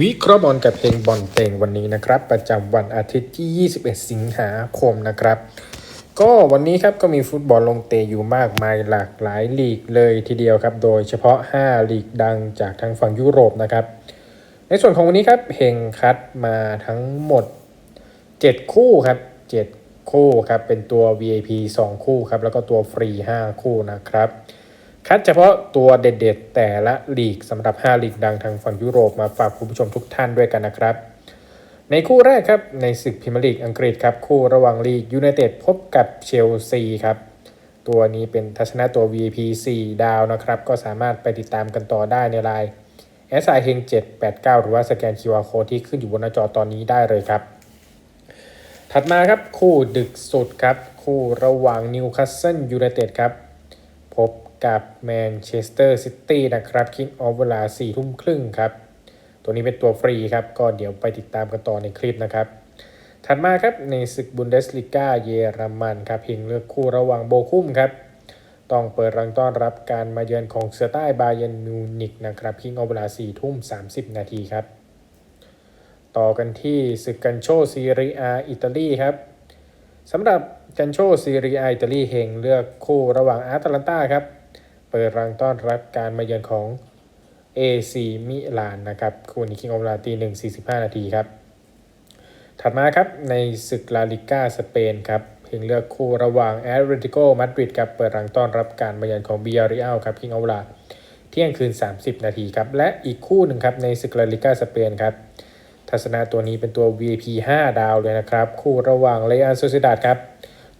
วิเคราะห์บอลกับเพลงบอลเต็งวันนี้นะครับ ประจำวันอาทิตย์ที่ 21 สิงหาคมนะครับ ก็วันนี้ครับก็มีฟุตบอลลงเตะอยู่มากมายหลากหลายลีกเลยทีเดียวครับ โดยเฉพาะ 5 ลีกดังจากทางฝั่งยุโรปนะครับ ในส่วนของวันนี้ครับเพลงคัดมาทั้งหมด 7 คู่ครับ 7 คู่ครับเป็นตัว VIP 2 คู่ครับแล้วก็ตัวฟรี 5 คู่นะครับ คัดเฉพาะตัวเด็ดๆ แต่ละลีกสำหรับ 5 ลีกดังทางฝั่งยุโรปมาฝากคุณผู้ชมทุกท่านด้วยกันนะครับ ในคู่แรกครับ ในศึกพรีเมียร์ลีกอังกฤษครับ คู่ระหว่างลีกยูไนเต็ดพบกับเชลซีครับ ตัวนี้เป็นทัศนะตัว VIP 4 ดาวนะครับ ก็สามารถไปติดตามกันต่อได้ในไลน์ s i h e n 789 หรือว่าสแกน QR Code ที่ขึ้นอยู่บนหน้าจอตอนนี้ได้เลยครับ ถัดมาครับคู่ดึกสุดครับ คู่ระหว่างนิวคาสเซิลยูไนเต็ดครับพบ กับแมนเชสเตอร์ซิตี้นะครับคิกออฟเวลา4ทุ่มครึ่งครับ ตัวนี้เป็นตัวฟรีครับ ก็เดี๋ยวไปติดตามกันต่อในคลิปนะครับ ถัดมาครับในศึกบุนเดสลิก้าเยอรมันครับเพียงเลือกคู่ระหว่างโบคุมครับ ต้องเปิดรังต้อนรับการมาเยือนของเซอร์ใต้บาเยนมิวนิกนะครับคิงเอาเวลา4ทุ่ม30 นาทีครับ ต่อกันที่ศึกกันโชซีเรียอิตาลีครับสำหรับกันโชซีเรียอิตาลีเฮงเลือกคู่ระหว่างอาร์ตแลนตาครับ เปิดรังต้อนรับการมาเยือนของ AC มิลานนะครับคู่นี้คิงเอาเวลาตีหนึ่งสี่สิบห้านาทีครับ ถัดมาครับในศึกลาลิก้าสเปนครับเพียงเลือกคู่ระหว่างแอตเลติโกมาดริดครับเปิดรังต้อนรับการมาเยือนของบียริอัลครับคิงเอาเวลาเที่ยงคืน 30 นาทีครับและอีกคู่หนึ่งครับในศึกลาลิก้าสเปนครับทัศนะตัวนี้เป็นตัว VIP 5 ดาวเลยนะครับ คู่ระหว่างเรอัลโซซิดาดครับ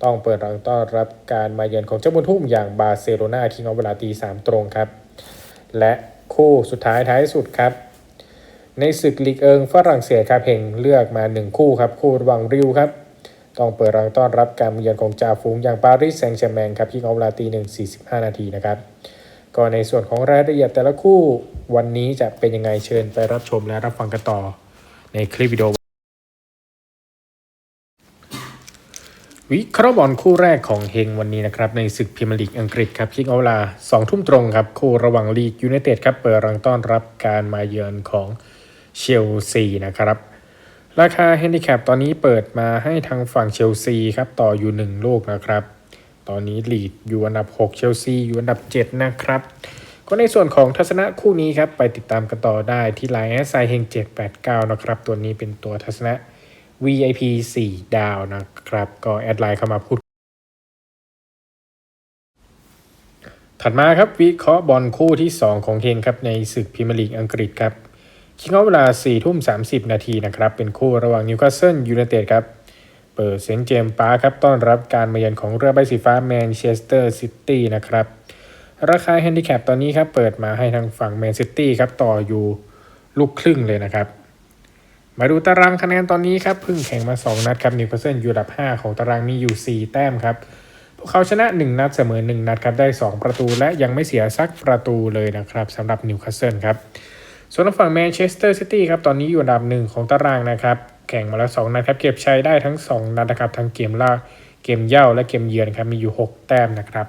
ต้องเปิดรังต้อนรับการมาเยือนของเจ้าบุญทุ่มอย่างบาร์เซโลนาคิงเอาเวลาตีสามตรงครับ และคู่สุดท้ายท้ายสุดครับ ในศึกลีกเอิงฝรั่งเศสครับเฮงเลือกมา 1 คู่ครับ คู่ระหว่างริวครับต้องเปิดรังต้อนรับการมาเยือนของจ่าฝูงอย่างปารีสแซงต์แชร์แมงครับที่เอาเวลาตีหนึ่งสี่สิบห้านาทีนะครับก็ในส่วนของรายละเอียดแต่ละคู่วันนี้จะเป็นยังไงเชิญไปรับชมและรับฟังกันต่อในคลิปวิดีโอ วิเคราะห์บอลคู่แรกของเฮงวันนี้นะครับในศึกพรีเมียร์ลีกอังกฤษครับคิกเอาเวลา2ทุ่มตรงครับคู่ระหว่างลีกยูไนเต็ดครับเปิดรังต้อนรับการมาเยือนของเชลซีนะครับ ราคาเฮนดิแคปตอนนี้เปิดมาให้ทางฝั่งเชลซีครับต่ออยู่ 1 ลูกนะครับ ตอนนี้ลีดอยู่อันดับ 6 เชลซีอยู่อันดับ 7 นะครับ ก็ในส่วนของทัศนะคู่นี้ครับไปติดตามกันต่อได้ที่ไลน์แอสไซเฮง789 นะครับ ตัวนี้เป็นตัวทัศนะ VIP 4 ดาวนะครับ ก็แอดไลน์เข้ามาพูด ถัดมาครับวิเคราะห์บอลคู่ที่ 2 ของเฮงครับ ในศึกพรีเมียร์ลีกอังกฤษครับคิงเอาเวลา4ทุ่ม 30 นาทีนะครับ เป็นคู่ระหว่างนิวคาสเซิลยูไนเต็ดครับ เปิดเซนต์เจมปาครับ ต้อนรับการมาเยือนของเรือใบสีฟ้าแมนเชสเตอร์ซิตี้นะครับ ราคาแฮนดิแคปตอนนี้ครับ เปิดมาให้ทางฝั่งแมนซิตี้ครับ ต่ออยู่ลูกครึ่งเลยนะครับ มาดูตารางคะแนนตอนนี้ครับเพิ่งแข่งมา 2 นัดครับนิวคาสเซิลอยู่อันดับ 5 ของตารางมีอยู่ 4 แต้มครับ พวกเขาชนะ 1 นัดเสมอ 1 นัดครับได้ 2 ประตูและยังไม่เสียสักประตูเลยนะครับสำหรับนิวคาสเซิลครับ ส่วนทางฝั่งแมนเชสเตอร์ซิตี้ครับตอนนี้อยู่อันดับหนึ่งของตารางนะครับแข่งมาแล้ว 2 นัดครับเก็บชัยได้ทั้ง 2 นัดนะครับทั้งเกมล่าเกมเย่าและเกมเยือนครับมีอยู่ 6 แต้มนะครับ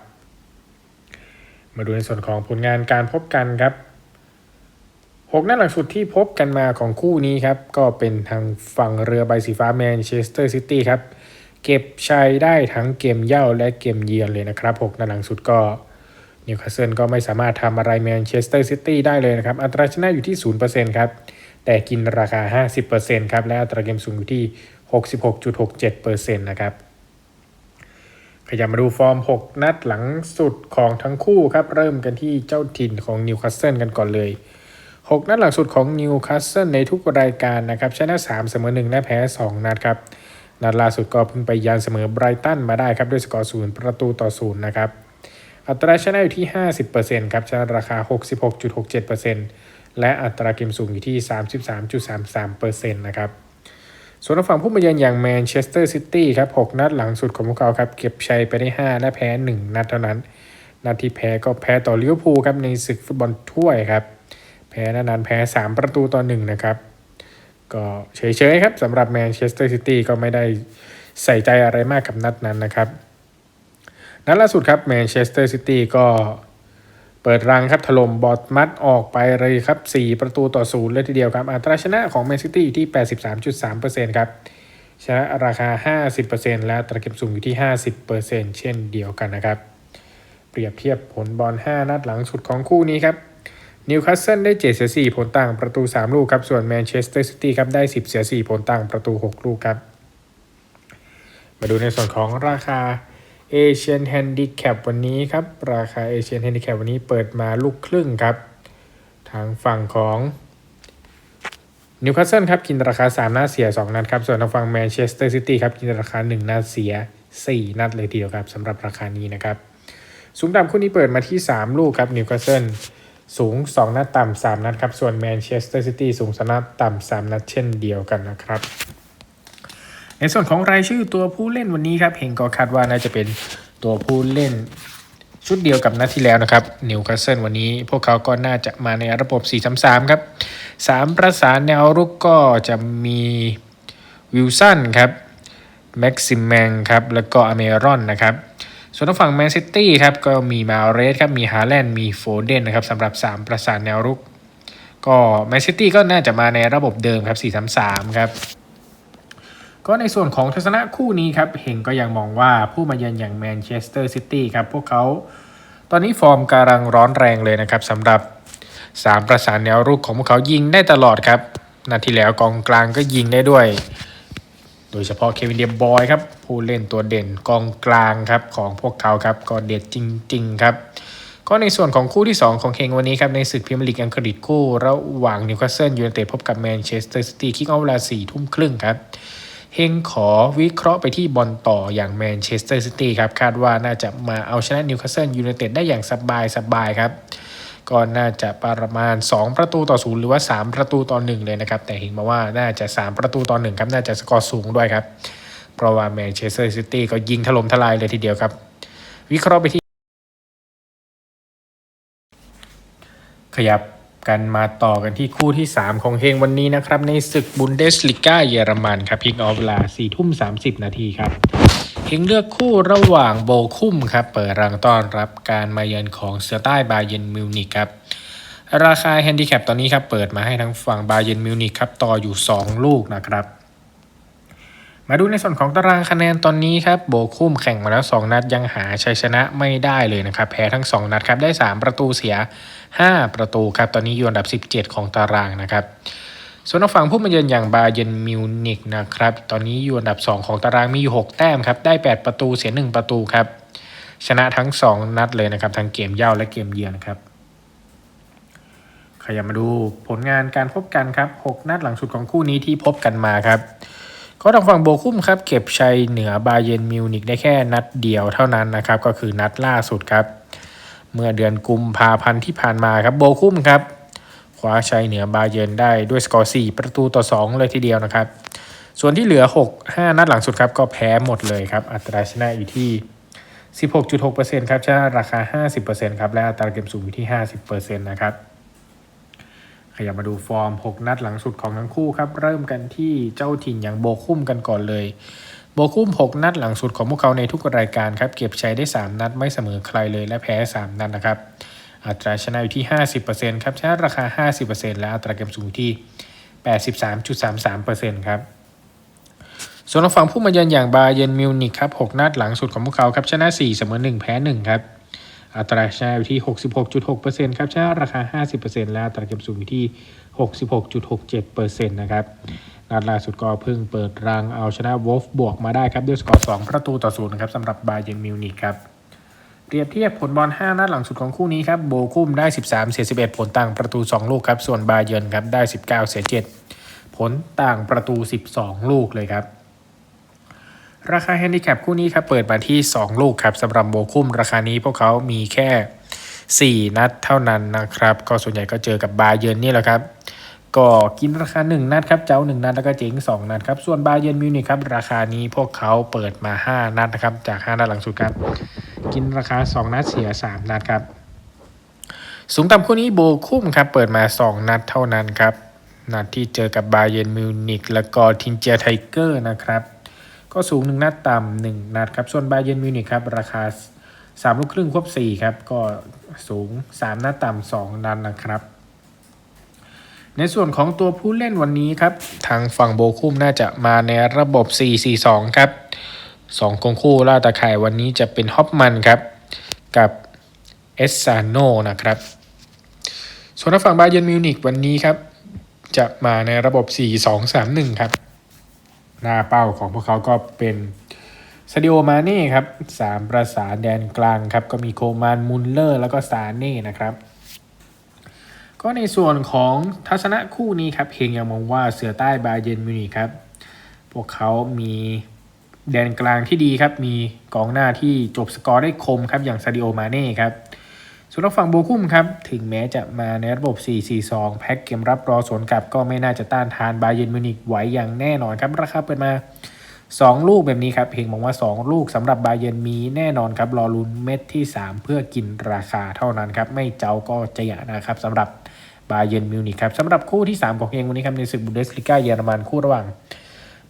มาดูในส่วนของผลงานการพบกันครับ 6นัดหลังสุดที่พบกันมาของคู่นี้ครับ ก็เป็นทางฝั่งเรือใบสีฟ้าแมนเชสเตอร์ซิตี้ครับ เก็บชัยได้ทั้งเกมเย่าและเกมเยือนเลยนะครับ 6นัดหลังสุดก็นิวคาสเซิลก็ไม่สามารถทำอะไรแมนเชสเตอร์ซิตี้ได้เลยนะครับ อัตราชนะอยู่ที่ 0%ครับ แต่กินราคา 50%ครับ และอัตราเกมสูงอยู่ที่ 66.67%นะครับขยับมาดูฟอร์ม 6 นัดหลังสุดของทั้งคู่ครับ เริ่มกันที่เจ้าถิ่นของนิวคาสเซิลกันก่อนเลย 6 นัดหลังสุดของนิวคาสเซิลในทุกรายการนะครับชนะ 3 เสมอ 1 และแพ้ 2 นัดครับ นัดล่าสุดก็เพิ่งไปยันเสมอไบรตันมาได้ครับ ด้วยสกอร์ศูนย์ประตูต่อศูนย์นะครับ อัตราชนะอยู่ที่ 50%ครับชนะราคา 66.67%และอัตราเกมสูงอยู่ที่ 33.33%นะครับส่วนทางฝั่งผู้มาเยือนอย่างแมนเชสเตอร์ซิตี้ครับ 6 นัดหลังสุดของพวกเขาครับเก็บชัยไปได้ 5 และแพ้ 1 นัดเท่านั้น นัดที่แพ้ก็แพ้ต่อลิเวอร์พูลครับในศึกฟุตบอลถ้วยครับ แพ้นัดนั้นแพ้ 3 ประตูต่อ1นะครับ ก็เฉยๆครับสำหรับแมนเชสเตอร์ซิตี้ก็ไม่ได้ใส่ใจอะไรมากกับนัดนั้นนะครับ นัดล่าสุดครับแมนเชสเตอร์ซิตี้ก็เปิดรังครับถล่มบอร์ดมัดออกไปเลยครับ 4 ประตูต่อศูนย์เลยทีเดียวครับ อัตราชนะของแมนซิตี้อยู่ที่ 83.3%ครับ ชนะราคา 50%และอัตราเก็บสูงอยู่ที่ 50%เช่นเดียวกันนะครับ เปรียบเทียบผลบอล 5 นัดหลังสุดของคู่นี้ครับ นิวคาสเซิลได้7เสีย4ผลต่างประตู 3 ลูกครับ ส่วนแมนเชสเตอร์ซิตี้ครับได้ 10 เสีย4ผลต่างประตู 6 ลูกครับ มาดูในส่วนของราคาเอเชียนแฮนดิแคปวันนี้ครับ ราคาเอเชียนแฮนดิแคปวันนี้เปิดมาลูกครึ่งครับ ทางฝั่งของนิวคาสเซิลครับกินราคา 3 นัดเสีย 2 นัดครับ ส่วนทางฝั่งแมนเชสเตอร์ซิตี้ครับกินราคา 1 นัดเสีย 4 นัดเลยทีเดียวครับสำหรับราคานี้นะครับสูงต่ำคู่นี้เปิดมาที่ 3 ลูกครับนิวคาสเซิล สูง 2 นัดต่ำ 3 นัดครับ ส่วนแมนเชสเตอร์ซิตี้สูง2นัดต่ำ 3 นัดเช่นเดียวกันนะครับ ในส่วนของรายชื่อตัวผู้เล่นวันนี้ครับเฮงก็คาดว่าน่าจะเป็นตัวผู้เล่นชุดเดียวกับนัดที่แล้วนะครับนิวคาสเซิลวันนี้พวกเขาก็น่าจะมาในระบบ 4-3-3 ครับ 3 ประสานแนวรุกก็จะมีวิลสันครับแม็กซิมแมงครับแล้วก็อเมรอนนะครับ ส่วนทางฝั่งแมนซิตี้ครับก็มีมาเรสครับมีฮาแลนด์มีโฟเดนนะครับสำหรับ 3 ประสานแนวรุก ก็แมนซิตี้ก็น่าจะมาในระบบเดิมครับ4-3-3ครับก็ในส่วนของทัศนะคู่นี้ครับเฮงก็ยังมองว่าผู้มาเยือนอย่างแมนเชสเตอร์ซิตี้ครับพวกเขาตอนนี้ฟอร์มกำลังร้อนแรงเลยนะครับสำหรับ 3 ประสานแนวรุกของพวกเขายิงได้ตลอดครับนาทีแล้วกองกลางก็ยิงได้ด้วย โดยเฉพาะเควินเดียบอยครับผู้เล่นตัวเด่นกองกลางครับของพวกเขาครับก็เด็ดจริง ๆ ครับ ก็ในส่วนของคู่ที่ 2 ของเฮงวันนี้ครับในศึกพรีเมียร์ลีกอังกฤษคู่ ระหว่างนิวคาสเซิลยูไนเต็ดพบกับแมนเชสเตอร์ซิตี้คิกออฟเวลา4ทุ่มครึ่งครับเฮงขอวิเคราะห์ไปที่บอลต่ออย่างแมนเชสเตอร์ซิตี้ครับคาดว่าน่าจะมาเอาชนะนิวคาสเซิลยูไนเต็ดได้อย่างสบายสบายๆครับ ก็น่าจะประมาณ 2 ประตูต่อศูนย์หรือว่า 3 ประตูต่อ 1 เลยนะครับ แต่เห็นมาว่าน่าจะ 3 ประตูต่อ 1 ครับ น่าจะสกอร์สูงด้วยครับ เพราะว่าแมนเชสเตอร์ซิตี้ก็ยิงถล่มทลายเลยทีเดียวครับ วิเคราะห์ไปที่ ขยับกันมาต่อกันที่คู่ที่ 3 ของเฮงวันนี้นะครับ ในศึกบุนเดสลิก้าเยอรมันครับพิกออฟเวลา4ทุ่ม30 นาทีครับ เฮงเลือกคู่ระหว่างโบคุ้มครับ เปิดรังต้อนรับการมาเยือนของเสือใต้บาเยนมิวนิกครับ ราคาแฮนดิแคปตอนนี้ครับ เปิดมาให้ทั้งฝั่งบาเยนมิวนิกครับ ต่ออยู่ 2 ลูกนะครับ มาดูในส่วนของตารางคะแนนตอนนี้ครับ โบคุ้มแข่งมาแล้ว 2 นัดยังหาชัยชนะไม่ได้เลยนะครับ แพ้ทั้ง 2 นัดครับ ได้ 3 ประตูเสีย 5 ประตูครับ ตอนนี้อยู่อันดับ 17 ของตารางนะครับ ส่วนทางฝั่งผู้มาเยือนอย่างบาเยนมิวนิกนะครับ ตอนนี้อยู่อันดับ 2 ของตารางมีอยู่ 6 แต้มครับ ได้ 8 ประตูเสีย 1 ประตูครับ ชนะทั้ง 2 นัดเลยนะครับ ทั้งเกมเย่าและเกมเยือนครับ ขยับมาดูผลงานการพบกันครับ 6 นัดหลังสุดของคู่นี้ที่พบกันมาครับก็ทางฝั่งโบคุ้มครับ เก็บชัยเหนือบาเยนมิวนิกได้แค่นัดเดียวเท่านั้นนะครับ ก็คือนัดล่าสุดครับ เมื่อเดือนกุมภาพันธ์ที่ผ่านมาครับโบคุ้มครับ คว้าชัยเหนือบาเยนได้ด้วยสกอร์ 4 ประตูต่อ 2 เลยทีเดียวนะครับ ส่วนที่เหลือ 6 5 นัดหลังสุดครับ ก็แพ้หมดเลยครับ อัตราชนะอยู่ที่ 16.6%ครับชนะราคา 50%ครับและอัตราเกมสูงอยู่ที่ 50%นะครับขยับมาดูฟอร์ม 6 นัดหลังสุดของทั้งคู่ครับเริ่มกันที่เจ้าถิ่นอย่างโบคุ้มกันก่อนเลยโบคุ้ม 6 นัดหลังสุดของพวกเขาในทุกรายการครับเก็บชัยได้ 3 นัดไม่เสมอใครเลยและแพ้ 3 นัดนะครับ อัตราชนะอยู่ที่ 50%ครับชนะราคา 50%และอัตราเกมสูงอยู่ที่ 83.33%ครับส่วนทางฝั่งผู้มาเยือนอย่างบาเยนมิวนิกครับ6นัดหลังสุดของพวกเขาครับชนะ 4 เสมอ 1 แพ้ 1 ครับอัตราชนะอยู่ที่ 66.6%ครับชนะราคา 50%และอัตราเก็บสูงอยู่ที่ 66.67%นะครับนัดล่าสุดก็เพิ่งเปิดรังเอาชนะวอลฟบวกมาได้ครับด้วยสกอร์ 2 ประตูต่อศูนย์นะครับสำหรับบาเยนมิวนิกครับ เปรียบเทียบผลบอล 5 นัดหลังสุดของคู่นี้ครับโบคุ้มได้ 13 เสีย 11 ผลต่างประตู 2 ลูกครับ ส่วนบาเยนครับได้ 19 เสีย 7 ผลต่างประตู 12 ลูกเลยครับ ราคาแฮนดิแคปคู่นี้ครับเปิดมาที่ 2 ลูกครับสำหรับโบคุ้มราคานี้พวกเขามีแค่ 4 นัดเท่านั้นนะครับ ก็ส่วนใหญ่ก็เจอกับบาเยิร์นนี่แหละครับ ก็กินราคา 1 นัดครับเจ้า 1 นัดแล้วก็เจ๋ง 2 นัดครับ ส่วนบาเยนมิวนิกครับราคานี้พวกเขาเปิดมา 5 นัดนะครับ จาก 5 นัดหลังสุดครับ กินราคา 2 นัดเสีย 3 นัดครับ สูงต่ำคู่นี้โบคุ้มครับ เปิดมา 2 นัดเท่านั้นครับ นัดที่เจอกับบาเยนมิวนิกแล้วก็ทินเจียไทเกอร์นะครับ ก็สูง 1 นัดต่ำ1นัดครับ ส่วนบาเยนมิวนิกครับราคาสามลูกครึ่งควบสี่ครับ ก็สูงสามน้าต่ำสองนันนะครับ ในส่วนของตัวผู้เล่นวันนี้ครับ ทางฝั่งโบคุมน่าจะมาในระบบ 4-4-2 ครับสองกองคู่ล่าตะข่ายวันนี้จะเป็นฮอปมันครับ กับเอสซานโนนะครับ ส่วนทางฝั่งบาเยร์นมิวนิกวันนี้ครับ จะมาในระบบ 4-2-3-1 ครับ หน้าเป้าของพวกเขาก็เป็นซาดิโอมาเน่ครับสามประสานแดนกลางครับ ก็มีโคมานมุลเลอร์ แล้วก็ซาเน่นะครับ ก็ในส่วนของทัศนะคู่นี้ครับเฮงยังมองว่าเสือใต้บาเยนมิวนิกครับ พวกเขามีแดนกลางที่ดีครับ มีกองหน้าที่จบสกอร์ได้คมครับ อย่างซาดิโอมาเน่ครับ ส่วนทาฝั่งโบคุมครับ ถึงแม้จะมาในระบบ 4-4-2 แพ็กเกมรับรอสวนกลับก็ไม่น่าจะต้านทานบาเยนมิวนิกไหวอย่างแน่นอนครับ ราคาเปิดมา 2 ลูกแบบนี้ครับเพียงมองว่า 2 ลูกสำหรับบาเยนมีแน่นอนครับรอลุ้นเม็ดที่ 3 เพื่อกินราคาเท่านั้นครับไม่เจ้าก็จะหยนะครับสำหรับบาเยนมิวนิกครับสำหรับคู่ที่ 3 ของเฮงวันนี้ครับในศึกบุนเดสลิก้าเยอรมันคู่ระหว่าง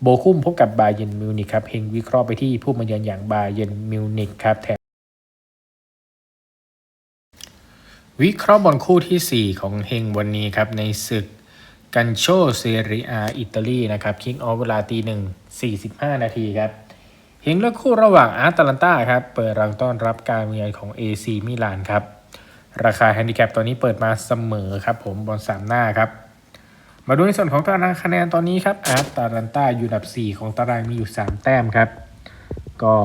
โบคุมพบกับบาเยนมิวนิกครับเฮงวิเคราะห์ไปที่ผู้มาเยือนอย่างบาเยนมิวนิกครับแถมวิเคราะห์บอลคู่ทีสี่4 ของเฮงวันนี้ครับในศึกกันโชเซเรียอิตาลีนะครับคิกออฟเวลาตีหนึ่ง สี่สิบห้านาทีครับเฮงเลือกคู่ระหว่างอาร์ตาลันตาครับเปิดรังต้อนรับการเมือนของ AC มิลานครับราคาแฮนดิแคปตอนนี้เปิดมาเสมอครับผมบอลสามหน้าครับ มาดูในส่วนของตารางคะแนนตอนนี้ครับอาร์ตาลันตาอยู่อันดับ 4 ของตารางมีอยู่ 3 แต้มครับ ก็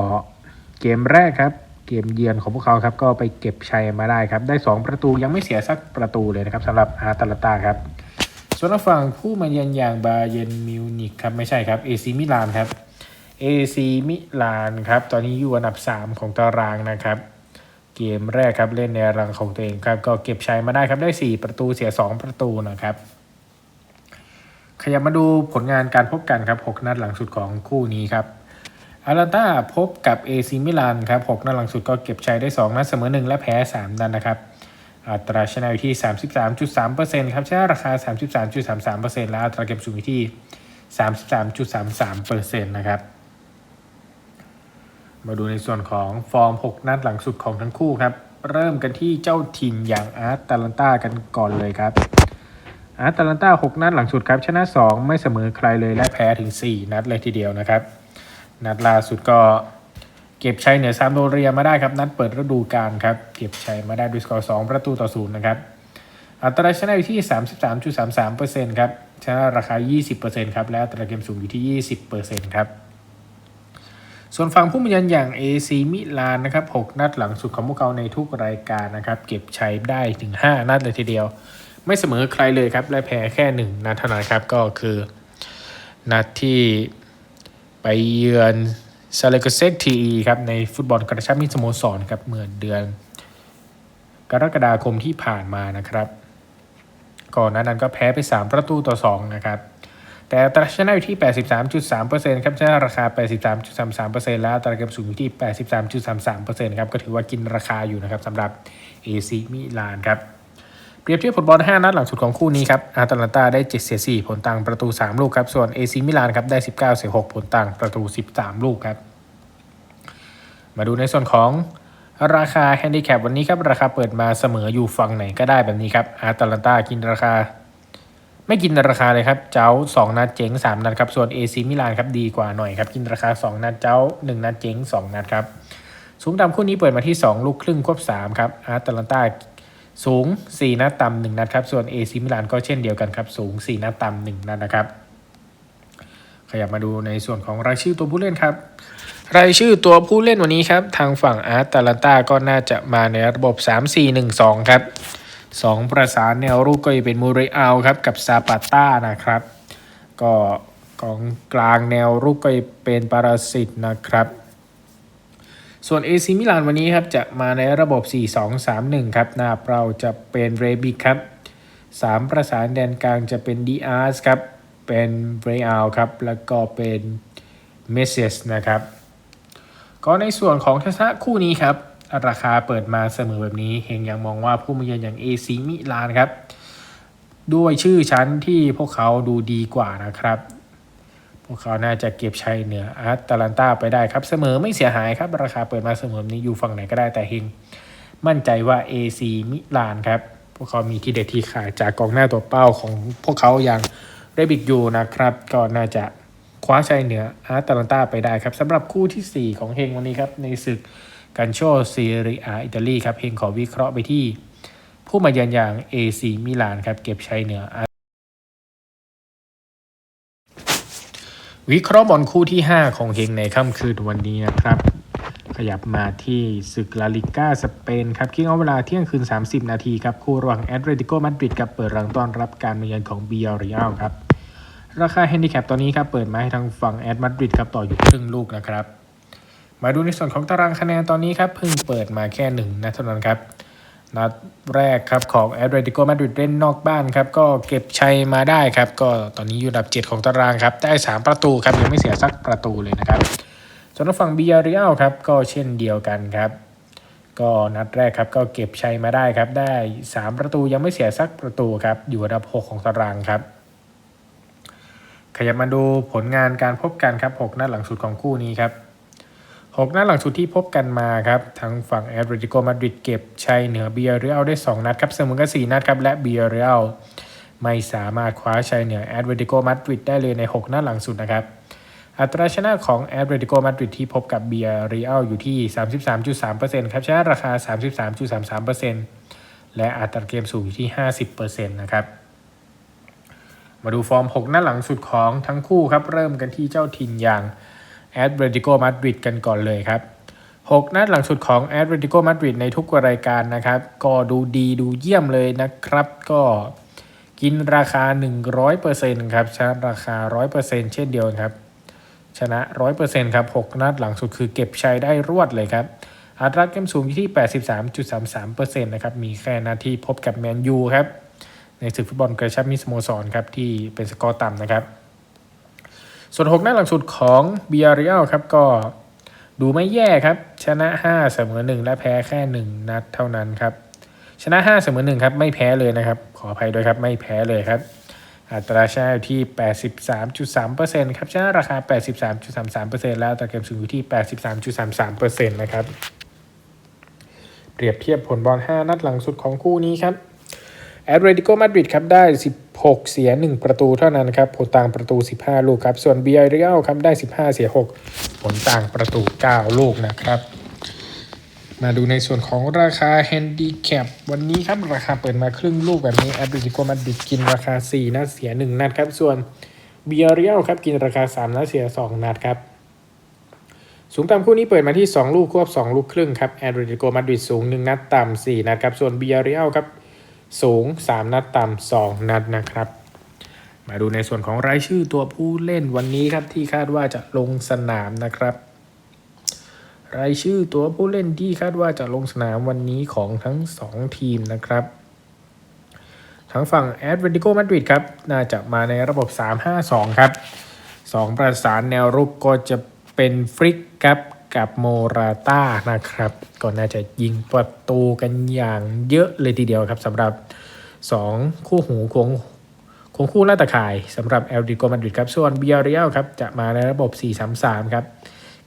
เกมแรกครับเกมเยือนของพวกเขาครับก็ไปเก็บชัยมาได้ครับได้ 2 ประตูยังไม่เสียสักประตูเลยนะครับสำหรับอาร์ตาลันตาครับ ส่วนฝั่งผู้มาเยือนอย่างบาเยร์นมิวนิกครับไม่ใช่ครับเอซีมิลานครับเอซีมิลานครับตอนนี้อยู่อันดับ 3 ของตารางนะครับเกมแรกครับเล่นในรังของตัวเองครับก็เก็บชัยมาได้ครับได้ 4 ประตูเสีย 2 ประตูนะครับขยับมาดูผลงานการพบกันครับ 6 นัดหลังสุดของคู่นี้ครับอาราต้าพบกับเอซิมิลานครับ 6 นัดหลังสุดก็เก็บชัยได้ 2 นัดเสมอ 1 และแพ้ 3 นัดนะครับ อัตราชนะอยู่ที่ 33.3%ครับชนะราคา 33.33%และอัตราเก็บสูงอยู่ที่ 33.33%นะครับมาดูในส่วนของฟอร์ม 6 นัดหลังสุดของทั้งคู่ครับ เริ่มกันที่เจ้าถิ่นอย่างอาร์ตาลันต้ากันก่อนเลยครับอาร์ตาลันต้า6 นัดหลังสุดครับ ชนะ 2 ไม่เสมอใครเลยและแพ้ถึง 4 นัดเลยทีเดียวนะครับ นัดล่าสุดก็ เก็บชัยเหนือซามโดเรียมาได้ครับ นัดเปิดฤดูกาลครับ เก็บชัยมาได้ด้วยสกอร์2ประตูต่อ0นะครับ อัตราชนะอยู่ที่ 33.33%ครับ ชนะราคา 20%ครับ และอัตราเกมสูงอยู่ที่ 20%ครับส่วนฝั่งผู้มาเยือนอย่าง AC มิลานนะครับ 6 นัดหลังสุดของพวกเขาในทุกรายการนะครับ เก็บชัยได้ถึง 5 นัดเลยทีเดียว ไม่เสมอใครเลยครับ และแพ้แค่ 1 นัดเท่านั้นครับ ก็คือ นัดที่ไปเยือน ซาเลกเซกทีครับในฟุตบอลกระชับมิตรสโมสรครับเมื่อเดือน กรกฎาคมที่ผ่านมานะครับก่อนหนานั้นก็แพ้ไป 3 ประตูต่อ 2 นะครับ แต่ตราชนะอยู่ที่ 83.3%ครับชนะราคา 83.33%และอัตราเก็บสูงอยู่ที่ 83.33%ครับ ก็ถือว่ากินราคาอยู่นะครับสำหรับ AC มิลานครับ เปรียบเทียบผลบอล 5 นัดหลังสุดของคู่นี้ครับอาร์ตาลันตาได้ 7 เสีย 4 ผลต่างประตู 3 ลูกครับส่วน AC มิลานครับได้ 19 เสีย 6 ผลต่างประตู 13 ลูกครับมาดูในส่วนของราคาแฮนดิแคปวันนี้ครับราคาเปิดมาเสมออยู่ฝั่งไหนก็ได้แบบนี้ครับอาร์ตาลันตากินราคา ไม่กินราคาเลยครับ เจ้า 2 นัดเจ๋ง 3 นัดครับส่วน AC มิลานครับดีกว่าหน่อยครับกินราคา 2 นัดเจ้า 1 นัดเจ๋ง 2 นัดครับสูงต่ำคู่นี้เปิดมาที่ 2 ลูกครึ่งควบ3ครับอาร์ตาลันตา สูง 4 นัดต่ำ1นัดครับส่วน AC มิลานก็เช่นเดียวกันครับสูง 4 นัดต่ำ1นัดนะครับขยับมาดูในส่วนของรายชื่อตัวผู้เล่นครับ รายชื่อตัวผู้เล่นวันนี้ครับ ทางฝั่งอาร์ตาลันตาก็น่าจะมาในระบบ 3-4-1-2 ครับ 2 ประสานแนวรุกก็จะเป็นมูริอัลครับกับซาปาต้านะครับ ก็กองกลางแนวรุกก็จะเป็นปาราสิตนะครับ ส่วน AC มิลานวันนี้ครับจะมาในระบบ 4-2-3-1 ครับ หน้าเป้าจะเป็นเรบิกครับ 3 ประสานแดนกลางจะเป็นดีอาร์สครับ เป็นเรอัลครับ แล้วก็เป็นเมสเซสนะครับ ก็ในส่วนของทัศนะคู่นี้ครับ ราคาเปิดมาเสมอแบบนี้ เฮงยังมองว่าผู้มาเยือนอย่าง AC มิลานครับ ด้วยชื่อชั้นที่พวกเขาดูดีกว่านะครับ พวกเขาน่าจะเก็บชัยเหนืออาร์ตาลันตาไปได้ครับ เสมอไม่เสียหายครับ ราคาเปิดมาเสมอนี้อยู่ฝั่งไหนก็ได้แต่เฮงมั่นใจว่า AC มิลานครับ พวกเขามีที่เด็ดที่ขายจากกองหน้าตัวเป้าของพวกเขาอย่างเรบิกยูนะครับ ก็น่าจะคว้าชัยเหนืออาร์ตาลันตาไปได้ครับสำหรับคู่ทีสี่ 4 ของเฮงวันนี้ครับในศึกกันโชซีเรียอิตาลีครับเฮงขอวิเคราะห์ไปที่ ผู้มาเยือนอย่าง AC มิลานครับเก็บชัยเหนือ วิเคราะห์บอลคู่ที่ 5 ของเฮงในค่ำคืนวันนี้นะครับ ขยับมาที่ศึกลาลิก้าสเปนครับคิงเอาเวลาเที่ยงคืน 30 นาทีครับ คู่ระหว่างแอตเลติโกมาดริดกับเปิดรังต้อนรับการมาเยือนของเบียริอัลครับ ราคาแฮนดิแคปตอนนี้ครับ เปิดมาให้ทางฝั่งแอตมาดริดครับต่ออยู่ครึ่งลูกนะครับ มาดูในส่วนของตารางคะแนนตอนนี้ครับเพิ่งเปิดมาแค่หนึ่งนะเท่านั้นครับ นัดแรกครับของแอตเลติโกมาดริดเล่นนอกบ้านครับก็เก็บชัยมาได้ครับ ก็ตอนนี้อยู่อันดับ 7 ของตารางครับ ได้ 3 ประตูครับยังไม่เสียสักประตูเลยนะครับส่วนฝั่งบียาริอัลครับก็เช่นเดียวกันครับ ก็นัดแรกครับก็เก็บชัยมาได้ครับ ได้ 3 ประตูยังไม่เสียสักประตูครับ อยู่อันดับ 6 ของตารางครับ ขยับมาดูผลงานการพบกันครับ 6 นัดหลังสุดของคู่นี้ครับ 6นัดหลังสุดที่พบกันมาครับทั้งฝั่งแอตเลติโกมาดริดเก็บชัยเหนือเบียริอัลได้ 2 นัดครับเสมอกัน4นัดครับและเบียริอัลไม่สามารถคว้าชัยเหนือแอตเลติโกมาดริดได้เลยใน 6 นัดหลังสุดนะครับอัตราชนะของแอตเลติโกมาดริดที่พบกับเบียริอัลอยู่ที่ 33.3%ครับชนะราคา 33.33%และอัตราเกมสูงอยู่ที่ 50%นะครับมาดูฟอร์ม 6 นัดหลังสุดของทั้งคู่ครับ เริ่มกันที่เจ้าถิ่นอย่าง แอตเลติโกมาดริดกันก่อนเลยครับ 6 นัดหลังสุดของแอตเลติโกมาดริดในทุกรายการนะครับ ก็ดูดีดูเยี่ยมเลยนะครับ ก็กินราคา 100%ครับชนะราคา 100%เช่นเดียวกันครับ ชนะ 100%ครับ 6 นัดหลังสุดคือเก็บชัยได้รวดเลยครับอัตราเกมสูงที่ 83.33%นะครับ มีแค่นาทีพบกับแมนยูครับ ในศึกฟุตบอลกระชับมิตรสโมสรครับ ที่เป็นสกอร์ต่ำนะครับ ส่วน6นัดหลังสุดของเบียริอลครับก็ดูไม่แย่ครับ ชนะ 5 เสมอ 1 และแพ้แค่ 1 นัดเท่านั้นครับ ชนะ 5 เสมอ 1 ครับ ไม่แพ้เลยนะครับ ขออภัยด้วยครับ ไม่แพ้เลยครับ อัตราชนะอยู่ที่ 83.3%ครับ ชนะราคา 83.33%แล้วอัตราเกมสูงอยู่ที่ 83.33%นะครับ เปรียบเทียบผลบอล 5 นัดหลังสุดของคู่นี้ครับแอตเลติโกมาดริดครับได้ 6 เสีย 1 ประตูเท่านั้นครับผลต่างประตู 15 ลูกครับ ส่วนเบียริอัลครับได้ 15 เสีย 6 ผลต่างประตู 9 ลูกนะครับ มาดูในส่วนของราคาแฮนดิแคปวันนี้ครับ ราคาเปิดมาครึ่งลูกแบบนี้แอตเลติโกมาดิดกินราคา 4นัดเสีย 1 นัดครับ ส่วนเบียริอัลครับกินราคา 3นัดเสีย 2 นัดครับสูงต่ำคู่นี้เปิดมาที่ 2 ลูกควบ 2 ลูกครึ่งครับแอตเลติโกมาดริดสูง 1 นัดต่ำ4นัดครับส่วนเบียริอัลครับ สูง 3 นัดต่ำ2นัดนะครับ มาดูในส่วนของรายชื่อตัวผู้เล่นวันนี้ครับที่คาดว่าจะลงสนามนะครับ รายชื่อตัวผู้เล่นที่คาดว่าจะลงสนามวันนี้ของทั้ง 2 ทีมนะครับทั้งฝั่งแอตเลติโกมาดริดครับน่าจะมาในระบบ 3-5-2 ครับ 2 ประสานแนวรุกก็จะเป็นฟริกครับ กับโมราต้านะครับก็น่าจะยิงประตูกันอย่างเยอะเลยทีเดียวครับสำหรับ 2 คู่หูคงคงคู่หน้าตาข่ายสำหรับเอลดิโกมาดริดครับส่วนเบียริอัลครับจะมาในระบบ 4-3-3 ครับ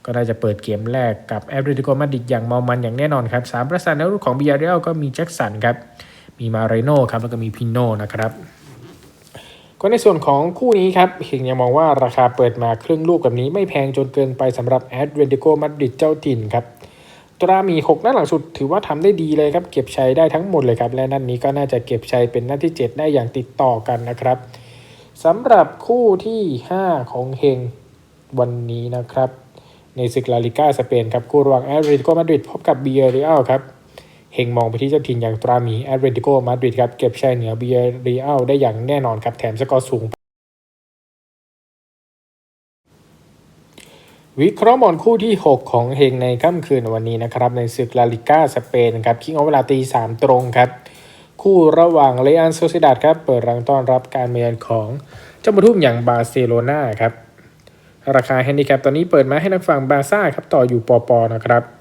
ก็น่าจะเปิดเกมแรกกับแอตเลติโกมาดริดอย่างเมามันอย่างแน่นอนครับสามประสานแนวรุกของเบียริอัลก็มีแจ็คสันครับมีมาเรโน่ครับแล้วก็มีพินโนนะครับ ก็ในส่วนของคู่นี้ครับเฮงยังมองว่าราคาเปิดมาครึ่งลูกแบบนี้ไม่แพงจนเกินไปสำหรับแอตเลติโกมาดริดเจ้าถิ่นครับตรามี 6 นัดหลังสุดถือว่าทำได้ดีเลยครับ เก็บชัยได้ทั้งหมดเลยครับ และนัดนนี้ก็น่าจะเก็บชัยเป็นนัดที่ 7 ได้อย่างติดต่อกันนะครับสำหรับคู่ที่ 5 ของเฮงวันนี้นะครับ ในศึกลาลิก้าสเปนครับคู่ระหว่างแอตเลติโกมาดริดพบกับเบียริอัลครับ เฮงมองไปที่เจ้าถิ่นอย่างตรามีแอตเลติโกมาดริดครับเก็บชัยเหนือเบียริอัลได้อย่างแน่นอนครับแถมสกอร์สูง วิเคราะห์บอลคู่ที่ 6 ของเฮงในค่ำคืนวันนี้นะครับในศึกลาลิก้าสเปนครับคิงเอาเวลาตีสามตรงครับ คู่ระหว่างเลอันโซซิดาดครับเปิดรังต้อนรับการเมือนของเจ้าบุทุ่มอย่างบาร์เซโลนาครับราคาแฮนดิแคปตอนนี้เปิดมาให้นักฝั่งบาซ่าครับต่ออยู่ปอปอนะครับ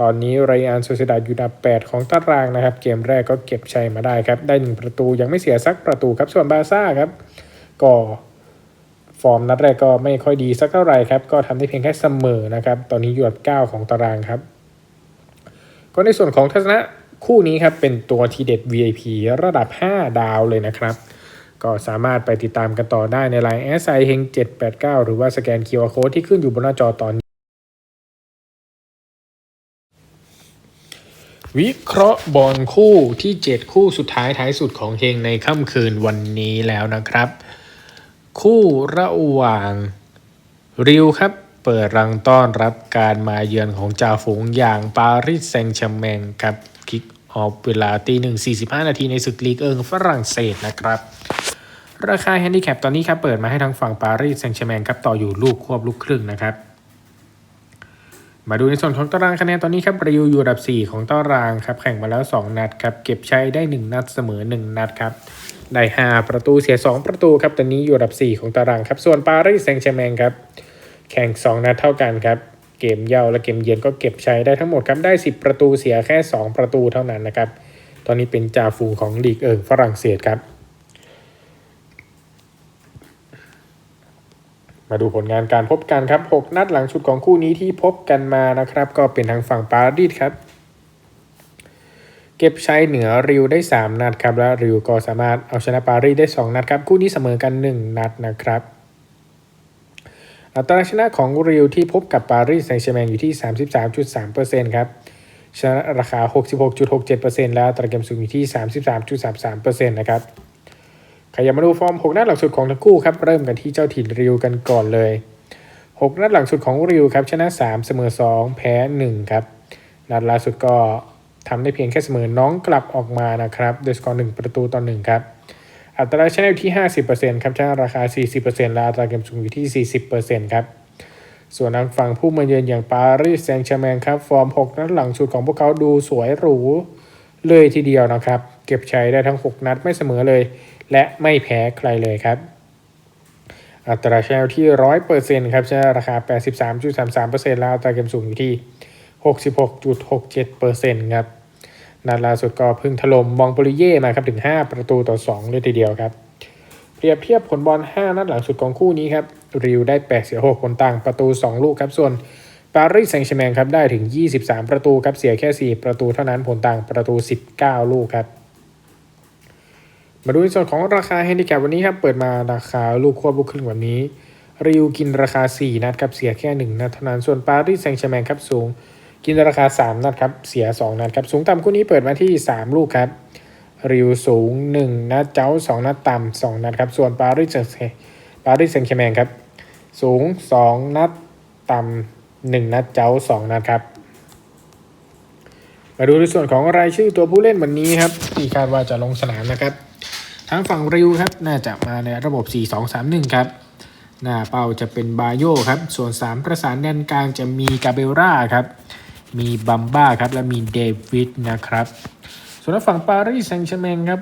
ตอนนี้เรอันโซเซดาอยู่ดับ 8 ของตารางนะครับ เกมแรกก็เก็บชัยมาได้ครับ ได้ 1 ประตูยังไม่เสียสักประตูครับ ส่วนบาซ่าครับ ก็ฟอร์มนัดแรกก็ไม่ค่อยดีสักเท่าไหร่ครับ ก็ทำได้เพียงแค่เสมอนะครับ ตอนนี้อยู่อันดับ 9 ของตารางครับ ก็ในส่วนของทัศนะคู่นี้ครับเป็นตัวทีเด็ด VIP ระดับ 5 ดาวเลยนะครับ ก็สามารถไปติดตามกันต่อได้ในไลน์แอสไซเฮง789 หรือว่าสแกน QR Code ที่ขึ้นอยู่บนหน้าจอตอนนี้ วิเคราะห์บอลคู่ที่ 7 คู่สุดท้ายท้ายสุดของเฮงในค่ำคืนวันนี้แล้วนะครับ คู่ระหว่างริวครับ เปิดรังต้อนรับการมาเยือนของจ่าฝูงอย่างปารีสแซงต์แชร์แมงครับคิกออฟเวลาตีหนึ่งสี่สิบห้านาทีในศึกลีกเอิงฝรั่งเศสนะครับ ราคาแฮนดิแคปตอนนี้ครับเปิดมาให้ทางฝั่งปารีสแซงต์แชร์แมงครับต่ออยู่ลูกควบลูกครึ่งนะครับ มาดูในส่วนของตารางคะแนนตอนนี้ครับริวอยู่อันดับ 4 ของตารางครับแข่งมาแล้ว 2 นัดครับเก็บชัยได้ 1 นัดเสมอ 1 นัดครับได้ 5 ประตูเสีย 2 ประตูครับตอนนี้อยู่อันดับ 4 ของตารางครับส่วนปารีสแซงต์แชร์แมงครับแข่ง 2 นัดเท่ากันครับเกมเย่าและเกมเยือนก็เก็บชัยได้ทั้งหมดครับได้ 10 ประตูเสียแค่ 2 ประตูเท่านั้นนะครับตอนนี้เป็นจ่าฝูงของลีกเอิงฝรั่งเศสครับ มาดูผลงานการพบกันครับ 6 นัดหลังสุดของคู่นี้ที่พบกันมานะครับ ก็เป็นทางฝั่งปารีสครับ เก็บชัยเหนือริวได้ 3 นัดครับ แล้วริวก็สามารถเอาชนะปารีสได้ 2 นัดครับ คู่นี้เสมอกัน 1 นัดนะครับ อัตราชนะของริวที่พบกับปารีสแซงต์แชร์แมงอยู่ที่ 33.3%ครับชนะราคา 66.67%แล้วอัตราเกมสูงอยู่ที่ 33.33%นะครับ ขยับมาดูฟอร์ม 6 นัดหลังสุดของทั้งคู่ครับ เริ่มกันที่เจ้าถิ่นริวกันก่อนเลย 6 นัดหลังสุดของริวครับ ชนะ 3 เสมอ 2 แพ้ 1 ครับ นัดล่าสุดก็ทำได้เพียงแค่เสมอน้องกลับออกมานะครับโดยสกอร์1ประตูต่อ1ครับ อัตราชนะอยู่ที่ 50%ครับชนะราคา 40%และอัตราเกมสูงอยู่ที่ 40%ครับส่วนทางฝั่งผู้มาเยือนอย่างปารีสแซงต์แชร์แมงครับฟอร์ม 6 นัดหลังสุดของพวกเขาดูสวยหรูเลยทีเดียวนะครับ เก็บชัยได้ทั้ง 6 นัดไม่เสมอเลย และไม่แพ้ใครเลยครับ อัตราชนะอยู่ที่100%ครับชนะราคา 83.33%แล้วอัตราเกมสูงอยู่ที่ 66.67%ครับนัดล่าสุดก็พึ่งถล่มมองโปลิเย่มาครับถึง 5 ประตูต่อ2เลยทีเดียวครับ เปรียบเทียบผลบอล 5 นัดหลังสุดของคู่นี้ครับ ริวได้ 8 เสีย 6 ผลต่างประตู 2 ลูกครับ ส่วนปารีสแซงต์แชร์แมงครับได้ถึง 23 ประตูครับ เสียแค่ 4 ประตูเท่านั้นผลต่างประตู 19 ลูกครับ มาดูในส่วนของราคาแฮนดิแคปวันนี้ครับเปิดมาราคาลูกควบลูกครึ่งแบบนี้ริวกินราคา 4 นัดครับเสียแค่ 1 นัดเท่านั้นส่วนปารีสแซงต์แชร์แมงครับสูง กินราคา 3 นัดครับเสีย 2 นัดครับสูงต่ำคู่นี้เปิดมาที่ 3 ลูกครับริวสูง 1 นัดเจ้า 2 นัดต่ำ2นัดครับส่วนปารีสแซงต์ปารีสแซงต์แชร์แมงครับสูง 2 นัดต่ำ1 นัดเจ้า 2 นัดครับมาดูในส่วนของรายชื่อตัวผู้เล่นวันนี้ครับที่คาดว่าจะลงสนามนะครับ ทางฝั่งริวครับน่าจะมาในระบบ 4-2-3-1 ครับ หน้าเป้าจะเป็นบาโยครับ ส่วน 3 ประสานแดนกลางจะมีกาเบร่าครับ มีบัมบ้าครับ และมีเดวิดนะครับ ส่วนฝั่งปารีสแซงต์แชร์แมงครับ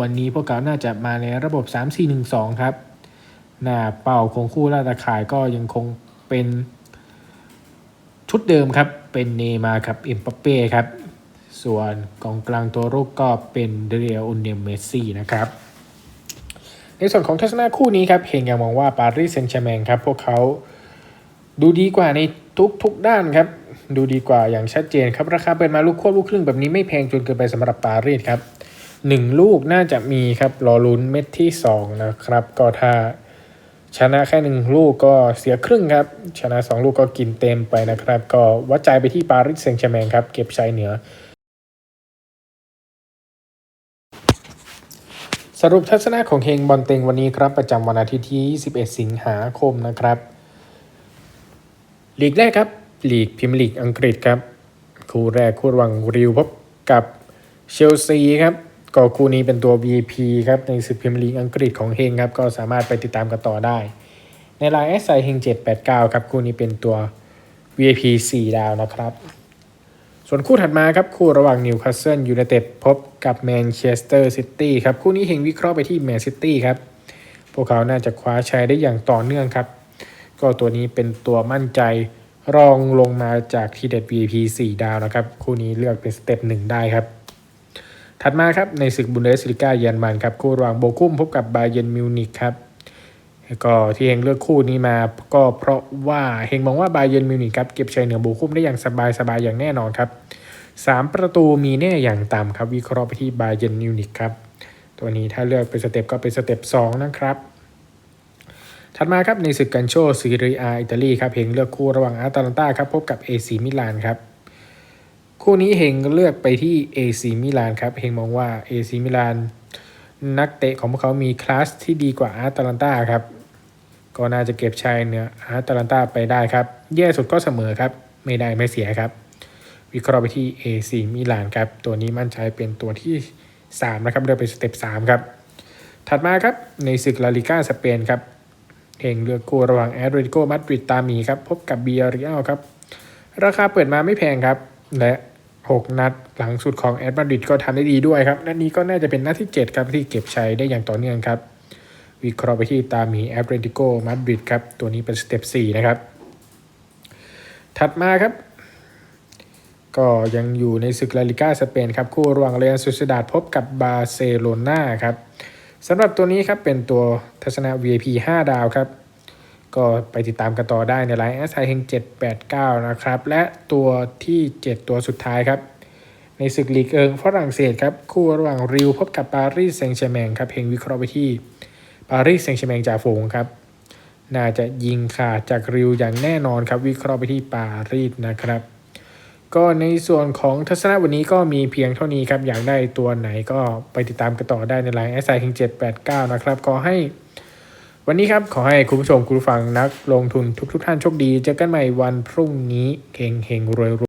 วันนี้พวกเขาน่าจะมาในระบบ 3-4-1-2 ครับ หน้าเป้าคงคู่ล่าตาข่ายก็ยังคงเป็นชุดเดิมครับ เป็นเนมาร์ครับ เอ็มปัปเป้ครับ ส่วนกองกลางตัวรุกก็เป็นเดเรียลอุนเนมเมสซี่นะครับ ในส่วนของทัศนะคู่นี้ครับเฮงยังมองว่าปารีสแซงต์แชร์แมงครับพวกเขาดูดีกว่าในทุกๆด้านครับ ดูดีกว่าอย่างชัดเจนครับ ราคาเปิดมาลูกควบลูกครึ่งแบบนี้ไม่แพงจนเกินไปสำหรับปารีสครับหนึ่งลูกน่าจะมีครับรอลุ้นเม็ดที่ 2 นะครับ ก็ถ้าชนะแค่หนึ่งลูกก็เสียครึ่งครับ ชนะ 2 ลูกก็กินเต็มไปนะครับ ก็วัดใจไปที่ปารีสแซงต์แชร์แมงครับ เก็บชัยเหนือ สรุปทัศนะของเฮงบอลเต็งวันนี้ครับ ประจำวันอาทิตย์ที่ 21 สิงหาคมนะครับลีกแรกครับลีกพรีเมียร์ลีกอังกฤษครับ คู่แรกคู่ระหว่างริวพบกับเชลซีครับก็คู่นี้เป็นตัว VIP ครับในศึกพรีเมียร์ลีกอังกฤษของเฮงครับก็สามารถไปติดตามกันต่อได้ ในไลน์แอสไซเฮง789 ครับ คู่นี้เป็นตัว VIP 4 ดาวนะครับ ส่วนคู่ถัดมาครับ คู่ระหว่างนิวคาสเซิลยูไนเต็ดพบกับแมนเชสเตอร์ซิตี้ครับ คู่นี้เฮงวิเคราะห์ไปที่แมนซิตี้ครับ พวกเขาน่าจะคว้าชัยได้อย่างต่อเนื่องครับ ก็ตัวนี้เป็นตัวมั่นใจรองลงมาจากทีเด็ด VIP 4 ดาวนะครับ คู่นี้เลือกเป็นสเต็ปหนึ่งได้ครับ ถัดมาครับในศึกบุนเดสลิก้าเยอรมันครับ คู่ระหว่างโบกุ้มพบกับบาเยร์นมิวนิกครับ แล้วก็ที่เฮงเลือกคู่นี้มาก็เพราะว่าเฮงมองว่าบาเยนมิวนิกครับเก็บชัยเหนือบูคุมได้อย่างสบายๆอย่างแน่นอนครับสามประตูมีแน่อย่างต่ำครับวิเคราะห์ไปที่บาเยนมิวนิกครับตัวนี้ถ้าเลือกเป็นสเต็ปก็เป็นสเต็ปสองนะครับถัดมาครับในศึกกันโชซีเรียอิตาลีครับเฮงเลือกคู่ระหว่างอาตาลันตาครับพบกับเอซีมิลานครับคู่นี้เฮงเลือกไปที่เอซีมิลานครับเฮงมองว่าเอซีมิลานนักเตะของพวกเขามีคลาสที่ดีกว่าอาตาลันตาครับ ก็น่าจะเก็บชัยเหนืออาตาลันตาไปได้ครับ แย่สุดก็เสมอครับ ไม่ได้ไม่เสียครับ วิเคราะห์ไปที่ AC มิลานครับ ตัวนี้มั่นใจเป็นตัวที่ 3 นะครับเลือกเป็นสเต็ป3ครับ ถัดมาครับ ในศึกลาลิก้าสเปนครับเองเลือกคู่ระหว่างแอตเลติโกมาดริดตามีครับ พบกับเบียริอัลครับ ราคาเปิดมาไม่แพงครับ และ 6 นัดหลังสุดของแอตมาดริดก็ทำได้ดีด้วยครับนัดนี้ก็น่าจะเป็นนัดที่ 7 ครับที่เก็บชัยได้อย่างต่อเนื่องครับ วิเคราะห์ไปที่ตามีแอตเลติโกมาดริดครับ ตัวนี้เป็นสเต็ป4นะครับ ถัดมาครับ ก็ยังอยู่ในศึกลาลิก้าสเปนครับ คู่ระหว่างเรอัลซูซดาดพบกับบาร์เซโลนาครับสำหรับตัวนี้ครับเป็นตัวทัศนะ VIP 5 ดาวครับ ก็ไปติดตามกันต่อได้ในไลน์แอสไทเฮง789 นะครับ และตัวที่ 7 ตัวสุดท้ายครับ ในศึกลีกเอิงฝรั่งเศสครับ คู่ระหว่างริวพบกับปารีสแซงต์แชร์แมงครับเฮงวิเคราะห์ไปที่ ปารีสแซงต์แชร์แมงจ่าฝูงครับน่าจะยิงขาดจากริวอย่างแน่นอนครับ วิเคราะห์ไปที่ปารีสนะครับ ก็ในส่วนของทัศนะวันนี้ก็มีเพียงเท่านี้ครับ อยากได้ตัวไหนก็ไปติดตามกันต่อได้ในไลน์แอสไซคิง789นะครับขอให้ วันนี้ครับ ขอให้คุณผู้ชมคุณผู้ฟังนักลงทุนทุกๆทท่านโชคดี เจอกันใหม่วันพรุ่งนี้เฮงเฮงรวยรวย